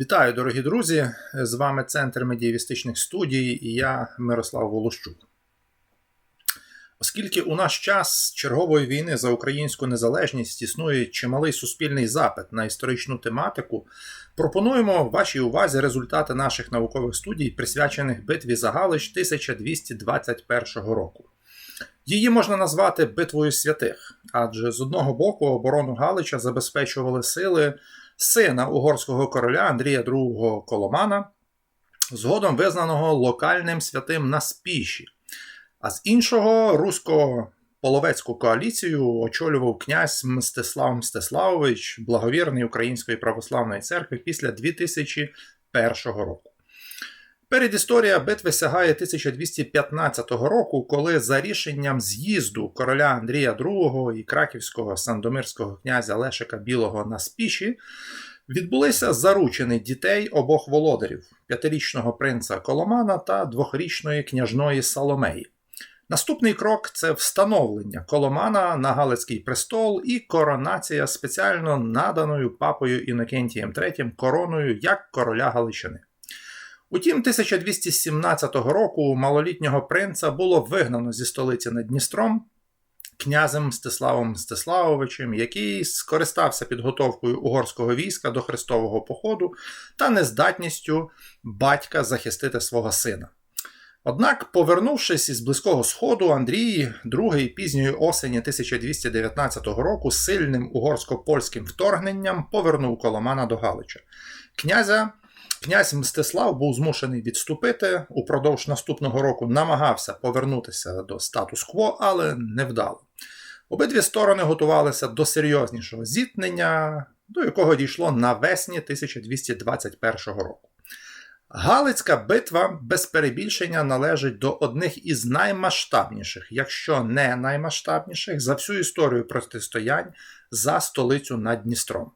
Вітаю, дорогі друзі! З вами Центр медієвістичних студій і я Мирослав Волощук. Оскільки у наш час чергової війни за українську незалежність існує чималий суспільний запит на історичну тематику, пропонуємо вашій увазі результати наших наукових студій, присвячених битві за Галич 1221 року. Її можна назвати битвою святих, адже з одного боку оборону Галича забезпечували сили сина угорського короля Андрія II Коломана, згодом визнаного локальним святим на спіші. А з іншого русько-половецьку коаліцію очолював князь Мстислав Мстиславович, благовірний Української православної церкви після 2001 року. Передісторія битви сягає 1215 року, коли за рішенням з'їзду короля Андрія II і краківського сандомирського князя Лешика Білого на спіші відбулися заручені дітей обох володарів п'ятирічного принца Коломана та двохрічної княжної Соломеї. Наступний крок це встановлення Коломана на Галицький престол і коронація спеціально наданою папою Інокентієм III короною як короля Галичини. Утім, 1217 року малолітнього принца було вигнано зі столиці над Дністром князем Мстиславом Мстиславовичем, який скористався підготовкою угорського війська до хрестового походу та нездатністю батька захистити свого сина. Однак, повернувшись із Близького Сходу, Андрій другий пізньої осені 1219 року сильним угорсько-польським вторгненням повернув Коломана до Галича. Князя Князь Мстислав був змушений відступити. Упродовж наступного року намагався повернутися до статус-кво, але невдало. Обидві сторони готувалися до серйознішого зіткнення, до якого дійшло навесні 1221 року. Галицька битва без перебільшення належить до одних із наймасштабніших, якщо не наймасштабніших, за всю історію протистоянь за столицю над Дністром.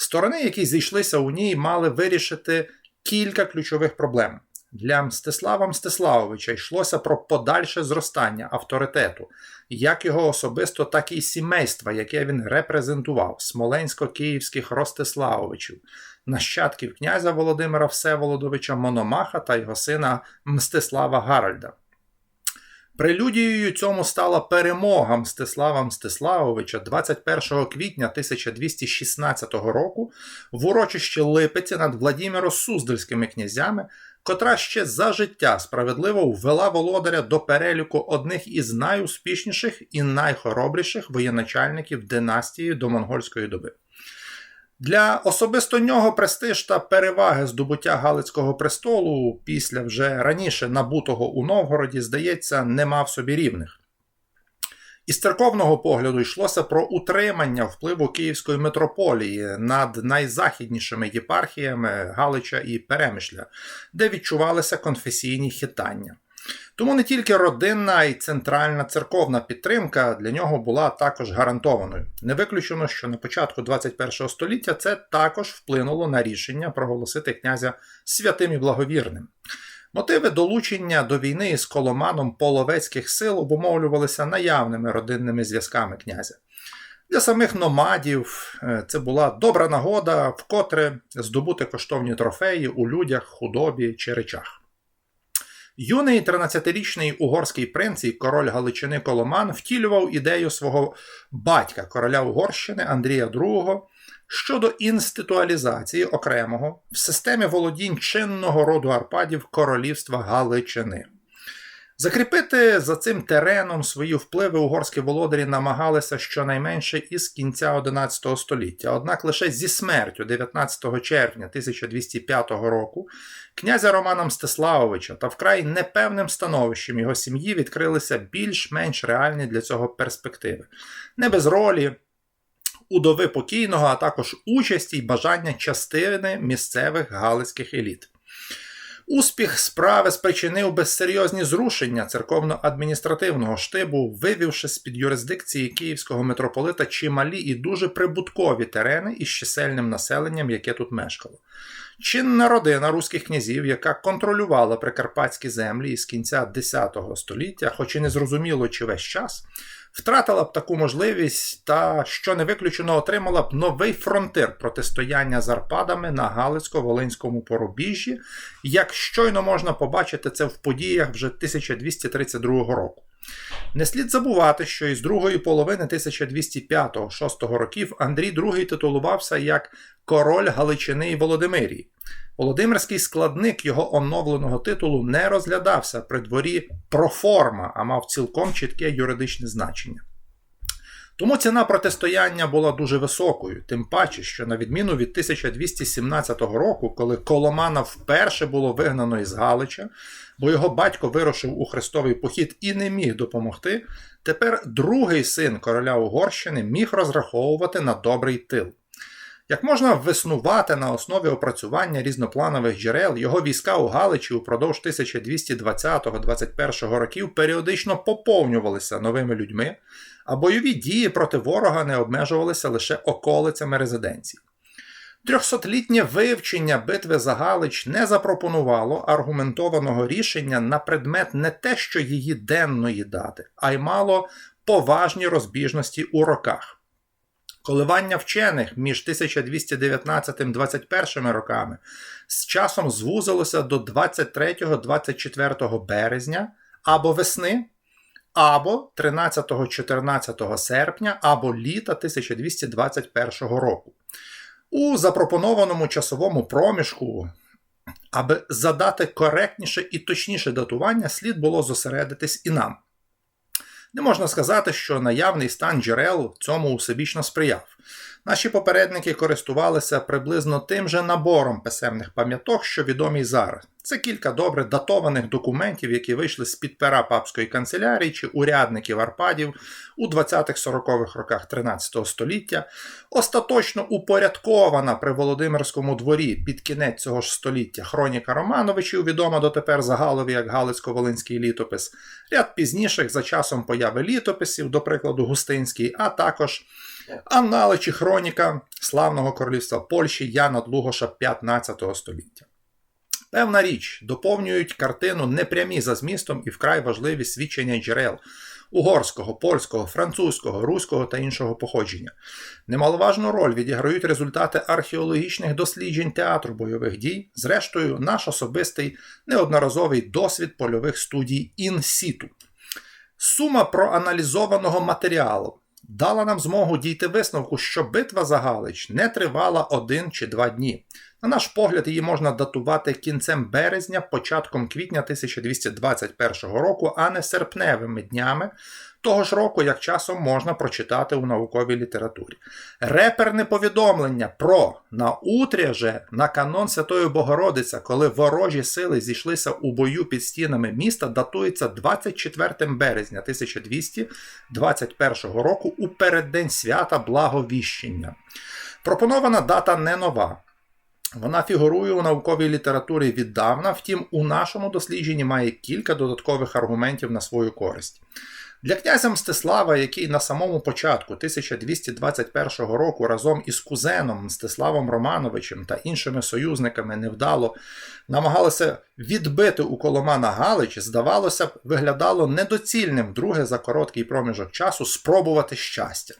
Сторони, які зійшлися у ній, мали вирішити кілька ключових проблем. Для Мстислава Мстиславовича йшлося про подальше зростання авторитету, як його особисто, так і сімейства, яке він репрезентував смоленсько-київських Ростиславовичів, нащадків князя Володимира Всеволодовича Мономаха та його сина Мстислава Гаральда. Прелюдією цьому стала перемога Мстислава Мстиславовича 21 квітня 1216 року в урочищі Липиці над Владіміро Суздальськими князями, котра ще за життя справедливо ввела володаря до переліку одних із найуспішніших і найхоробріших воєначальників династії до монгольської доби. Для особисто нього престиж та переваги здобуття Галицького престолу після вже раніше набутого у Новгороді, здається, не мав собі рівних. Із церковного погляду йшлося про утримання впливу Київської митрополії над найзахіднішими єпархіями Галича і Перемишля, де відчувалися конфесійні хитання. Тому не тільки родинна і центральна церковна підтримка для нього була також гарантованою. Не виключено, що на початку 21 століття це також вплинуло на рішення проголосити князя святим і благовірним. Мотиви долучення до війни з коломаном половецьких сил обумовлювалися наявними родинними зв'язками князя. Для самих номадів е, це була добра нагода, вкотре здобути коштовні трофеї у людях, худобі чи речах. Юний 13-річний угорський принц і король Галичини Коломан втілював ідею свого батька, короля Угорщини Андрія II, щодо інституалізації окремого в системі володінь чинного роду Арпадів королівства Галичини. Закріпити за цим тереном свої впливи угорські володарі намагалися щонайменше із кінця XI століття. Однак лише зі смертю 19 червня 1205 року князя Романа Мстиславовича та вкрай непевним становищем його сім'ї відкрилися більш-менш реальні для цього перспективи. Не без ролі. Удови покійного, а також участі й бажання частини місцевих галицьких еліт. Успіх справи спричинив безсерйозні зрушення церковно-адміністративного штибу, вивівши з під юрисдикції київського митрополита чималі і дуже прибуткові терени із чисельним населенням, яке тут мешкало. Чинна родина руських князів, яка контролювала прикарпатські землі із кінця X століття, хоч і не зрозуміло чи весь час, втратила б таку можливість та, що не виключено, отримала б новий фронтир протистояння з Арпадами на Галицько-Волинському порубіжжі, як щойно можна побачити це в подіях вже 1232 року. Не слід забувати, що із другої половини 1205-6 років Андрій II титулувався як король Галичини і Володимирії. Володимирський складник його оновленого титулу не розглядався при дворі проформа, а мав цілком чітке юридичне значення. Тому ціна протистояння була дуже високою, тим паче, що на відміну від 1217 року, коли Коломана вперше було вигнано із Галича, бо його батько вирушив у хрестовий похід і не міг допомогти, тепер другий син короля Угорщини міг розраховувати на добрий тил. Як можна виснувати на основі опрацювання різнопланових джерел, його війська у Галичі упродовж 1220-21 років періодично поповнювалися новими людьми, а бойові дії проти ворога не обмежувалися лише околицями резиденції. Трьохсотлітнє вивчення битви за Галич не запропонувало аргументованого рішення на предмет не те, що її денної дати, а й мало поважні розбіжності у роках. Коливання вчених між 1219-21 роками з часом звузилося до 23-24 березня або весни, або 13-14 серпня, або літа 1221 року. У запропонованому часовому проміжку, аби задати коректніше і точніше датування, слід було зосередитись і нам. Не можна сказати, що наявний стан джерел цьому усебічно сприяв. Наші попередники користувалися приблизно тим же набором писемних пам'яток, що відомі зараз. Це кілька добре датованих документів, які вийшли з під пера папської канцелярії чи урядників Арпадів у 20-40-х роках 13 століття, остаточно упорядкована при Володимирському дворі під кінець цього ж століття хроніка Романовичів, відома дотепер загалові як Галицько-Волинський літопис, ряд пізніших за часом появи літописів, до прикладу, Густинський, а також Анали чи хроніка славного королівства Польщі Яна Длугоша 15 століття. Певна річ, доповнюють картину непрямі за змістом і вкрай важливі свідчення джерел угорського, польського, французького, руського та іншого походження. Немаловажну роль відіграють результати археологічних досліджень театру бойових дій, зрештою, наш особистий неодноразовий досвід польових студій ін-сіту. Сума проаналізованого матеріалу дала нам змогу дійти висновку, що битва за Галич не тривала один чи два дні. На наш погляд, її можна датувати кінцем березня, початком квітня 1221 року, а не серпневими днями. Того ж року, як часом можна прочитати у науковій літературі. Реперне повідомлення про наутря же на канон Святої Богородиця, коли ворожі сили зійшлися у бою під стінами міста, датується 24 березня 1221 року у переддень свята Благовіщення. Пропонована дата не нова. Вона фігурує у науковій літературі віддавна, втім, у нашому дослідженні має кілька додаткових аргументів на свою користь. Для князя Мстислава, який на самому початку 1221 року разом із кузеном Мстиславом Романовичем та іншими союзниками невдало намагалися відбити у Коломана Галич, здавалося б, виглядало недоцільним друге за короткий проміжок часу спробувати щастя.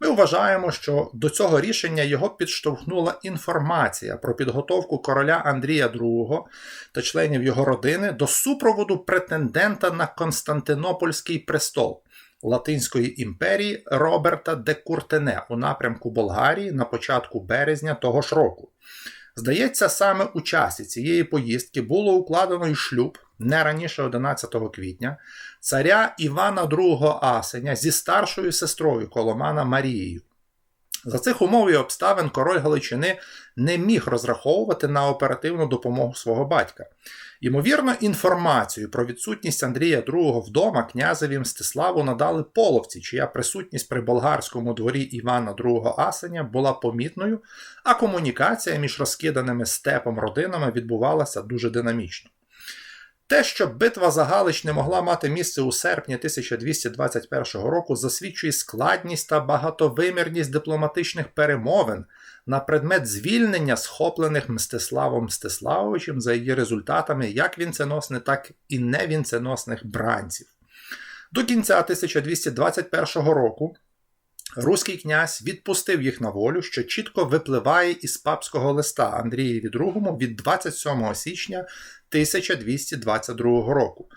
Ми вважаємо, що до цього рішення його підштовхнула інформація про підготовку короля Андрія II та членів його родини до супроводу претендента на Константинопольський престол Латинської імперії Роберта де Куртене у напрямку Болгарії на початку березня того ж року. Здається, саме у часі цієї поїздки було укладено й шлюб не раніше 11 квітня царя Івана II Асеня зі старшою сестрою Коломана Марією. За цих умов і обставин король Галичини не міг розраховувати на оперативну допомогу свого батька. Ймовірно, інформацію про відсутність Андрія II вдома князеві Мстиславу надали половці, чия присутність при болгарському дворі Івана II Асеня була помітною, а комунікація між розкиданими степом родинами відбувалася дуже динамічно. Те, що битва за Галич не могла мати місце у серпні 1221 року, засвідчує складність та багатовимірність дипломатичних перемовин на предмет звільнення схоплених Мстиславом Мстиславовичем за її результатами як вінценосних, так і невінценосних бранців. До кінця 1221 року руський князь відпустив їх на волю, що чітко випливає із папського листа Андрієві II від 27 січня 1222 року.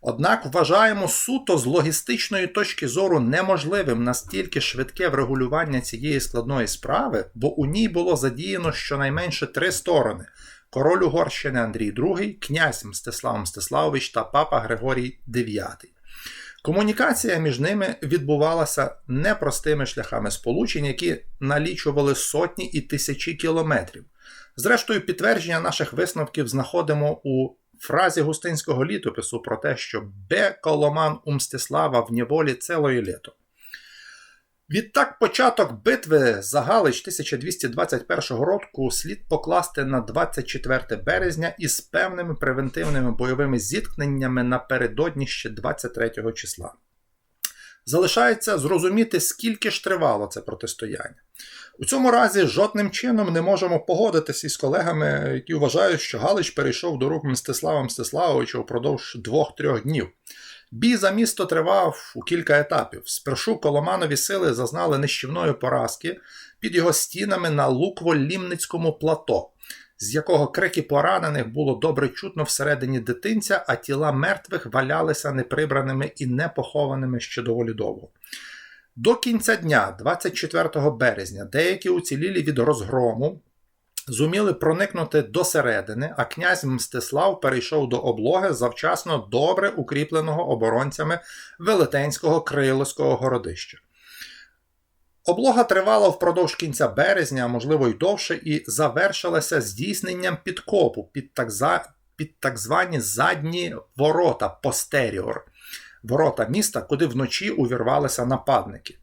Однак вважаємо суто з логістичної точки зору неможливим настільки швидке врегулювання цієї складної справи, бо у ній було задіяно щонайменше три сторони. Король Угорщини Андрій II, князь Мстислав Мстиславович та папа Григорій IX. Комунікація між ними відбувалася непростими шляхами сполучень, які налічували сотні і тисячі кілометрів. Зрештою, підтвердження наших висновків знаходимо у фразі густинського літопису про те, що бе коломан у Мстислава в неволі цілої літо. Відтак, початок битви за Галич 1221 року слід покласти на 24 березня із певними превентивними бойовими зіткненнями напередодні ще 23 числа. Залишається зрозуміти, скільки ж тривало це протистояння. У цьому разі жодним чином не можемо погодитися із колегами, які вважають, що Галич перейшов до рук Мстислава Мстиславовича впродовж двох-трьох днів. Бій за місто тривав у кілька етапів. Спершу Коломанові сили зазнали нищівної поразки під його стінами на Лукво-Лімницькому плато, з якого крики поранених було добре чутно всередині дитинця, а тіла мертвих валялися неприбраними і непохованими ще доволі довго. До кінця дня, 24 березня, деякі уцілілі від розгрому зуміли проникнути до середини, а князь Мстислав перейшов до облоги завчасно добре укріпленого оборонцями Велетенського Криловського городища. Облога тривала впродовж кінця березня, а можливо й довше, і завершилася здійсненням підкопу під так, за... під так звані задні ворота постеріор, ворота міста, куди вночі увірвалися нападники.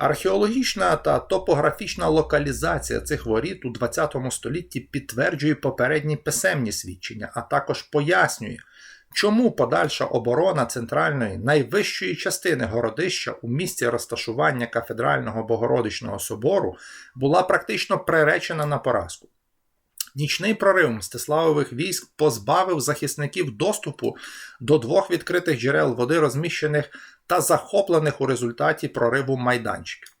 Археологічна та топографічна локалізація цих воріт у ХХ столітті підтверджує попередні писемні свідчення, а також пояснює, чому подальша оборона центральної найвищої частини городища у місці розташування кафедрального Богородичного собору була практично приречена на поразку. Нічний прорив Мстиславових військ позбавив захисників доступу до двох відкритих джерел води, розміщених та захоплених у результаті прориву майданчиків.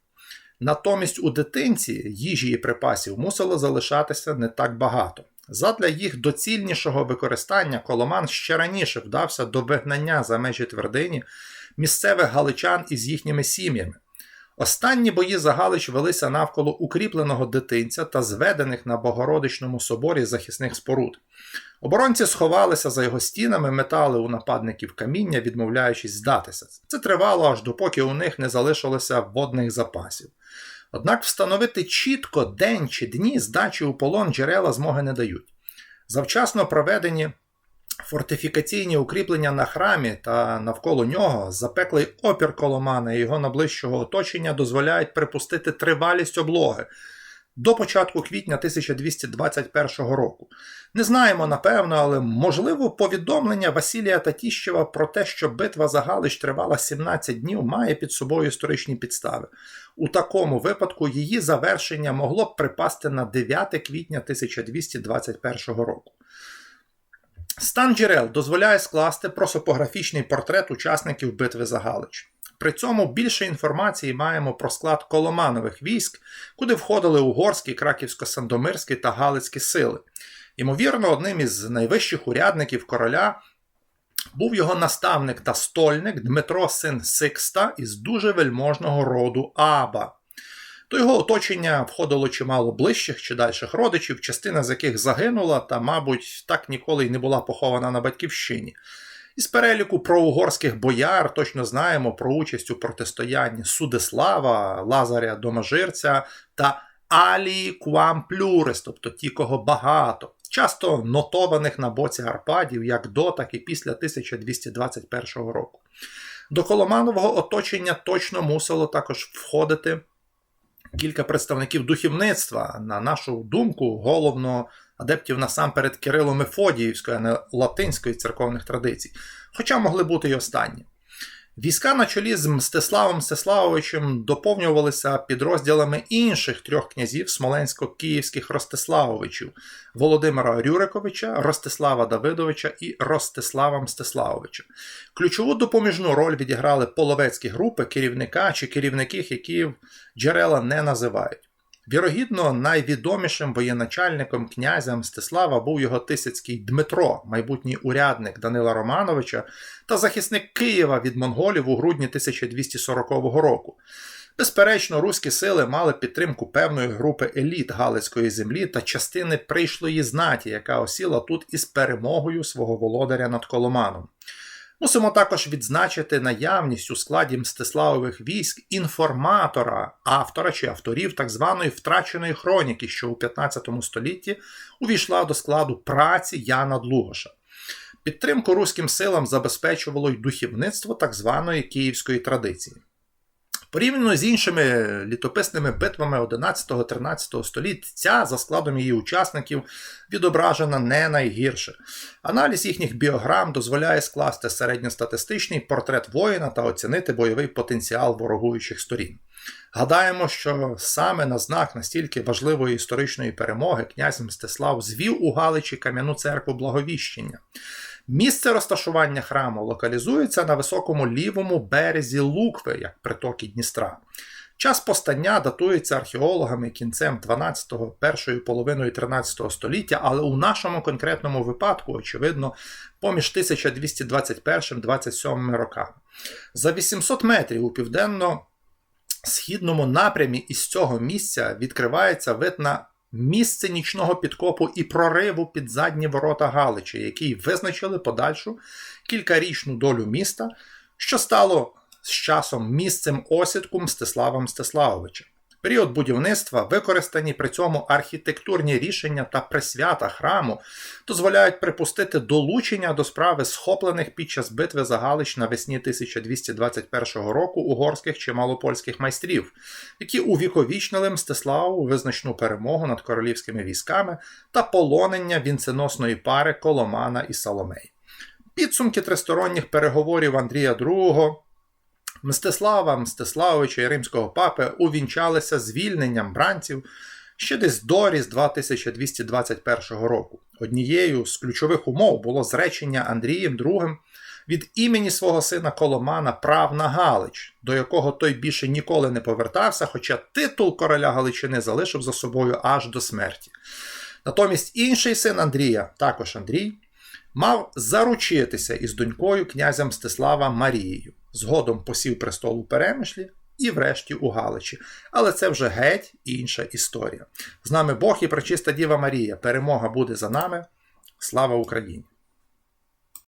Натомість у дитинці їжі і припасів мусило залишатися не так багато. Задля їх доцільнішого використання Коломан ще раніше вдався до вигнання за межі твердині місцевих галичан із їхніми сім'ями. Останні бої за Галич велися навколо укріпленого дитинця та зведених на Богородичному соборі захисних споруд. Оборонці сховалися за його стінами, метали у нападників каміння, відмовляючись здатися. Це тривало аж допоки у них не залишилося водних запасів. Однак встановити чітко день чи дні здачі у полон джерела змоги не дають. Завчасно проведені фортифікаційні укріплення на храмі та навколо нього, запеклий опір Коломана і його найближчого оточення дозволяють припустити тривалість облоги до початку квітня 1221 року. Не знаємо напевно, але можливо повідомлення Василія Татіщева про те, що битва за Галич тривала 17 днів, має під собою історичні підстави. У такому випадку її завершення могло б припасти на 9 квітня 1221 року. Стан джерел дозволяє скласти просопографічний портрет учасників битви за Галич. При цьому більше інформації маємо про склад Коломанових військ, куди входили угорські, краківсько-сандомирські та галицькі сили. Ймовірно, одним із найвищих урядників короля був його наставник та стольник Дмитро син Сикста із дуже вельможного роду Аба. До його оточення входило чимало ближчих чи дальших родичів, частина з яких загинула та, мабуть, так ніколи й не була похована на батьківщині. Із переліку проугорських бояр точно знаємо про участь у протистоянні Судеслава, Лазаря Доможирця та Алії Куамплюрис, тобто ті, кого багато, часто нотованих на боці Арпадів як до, так і після 1221 року. До Коломанового оточення точно мусило також входити кілька представників духівництва, на нашу думку, головно адептів насамперед Кирило Мефодіївської, а не латинської церковних традицій, хоча могли бути й останні. Війська на чолі з Мстиславом Мстиславовичем доповнювалися підрозділами інших трьох князів смоленсько-київських Ростиславовичів Володимира Рюриковича, Ростислава Давидовича і Ростислава Мстиславовича. Ключову допоміжну роль відіграли половецькі групи керівника чи керівників, які джерела не називають. Вірогідно, найвідомішим воєначальником князя Мстислава був його тисяцький Дмитро, майбутній урядник Данила Романовича та захисник Києва від монголів у грудні 1240 року. Безперечно, руські сили мали підтримку певної групи еліт Галицької землі та частини прийшлої знаті, яка осіла тут із перемогою свого володаря над Коломаном. Мусимо також відзначити наявність у складі Мстиславових військ інформатора, автора чи авторів так званої втраченої хроніки, що у 15 столітті увійшла до складу праці Яна Длугоша. Підтримку руським силам забезпечувало й духівництво так званої київської традиції. Порівняно з іншими літописними битвами 11-13 століть, ця, за складом її учасників, відображена не найгірше. Аналіз їхніх біограм дозволяє скласти середньостатистичний портрет воїна та оцінити бойовий потенціал ворогуючих сторін. Гадаємо, що саме на знак настільки важливої історичної перемоги князь Мстислав звів у Галичі кам'яну церкву Благовіщення. Місце розташування храму локалізується на високому лівому березі Лукви, як притоки Дністра. Час постання датується археологами кінцем 12-го, першою половиною 13 століття, але у нашому конкретному випадку, очевидно, поміж 1221-27 роками. За 800 метрів у південно-східному напрямі із цього місця відкривається вид на місце нічного підкопу і прориву під задні ворота Галичі, які визначили подальшу кількарічну долю міста, що стало з часом місцем осідку Мстислава Мстиславовича. Період будівництва, використані при цьому архітектурні рішення та присвята храму дозволяють припустити долучення до справи схоплених під час битви за Галич навесні 1221 року угорських чи малопольських майстрів, які увіковічнили Мстиславу визначну перемогу над королівськими військами та полонення вінценосної пари Коломана і Соломей. Підсумки тристоронніх переговорів Андрія II Мстислава, Мстиславовича і римського папи увінчалися звільненням бранців ще десь до Різдва 1221 року. Однією з ключових умов було зречення Андрієм II від імені свого сина Коломана прав на Галич, до якого той більше ніколи не повертався, хоча титул короля Галичини залишив за собою аж до смерті. Натомість інший син Андрія, також Андрій, мав заручитися із донькою князя Мстислава Марією. Згодом посів престол у Перемишлі і врешті у Галичі. Але це вже геть інша історія. З нами Бог і пречиста Діва Марія. Перемога буде за нами. Слава Україні!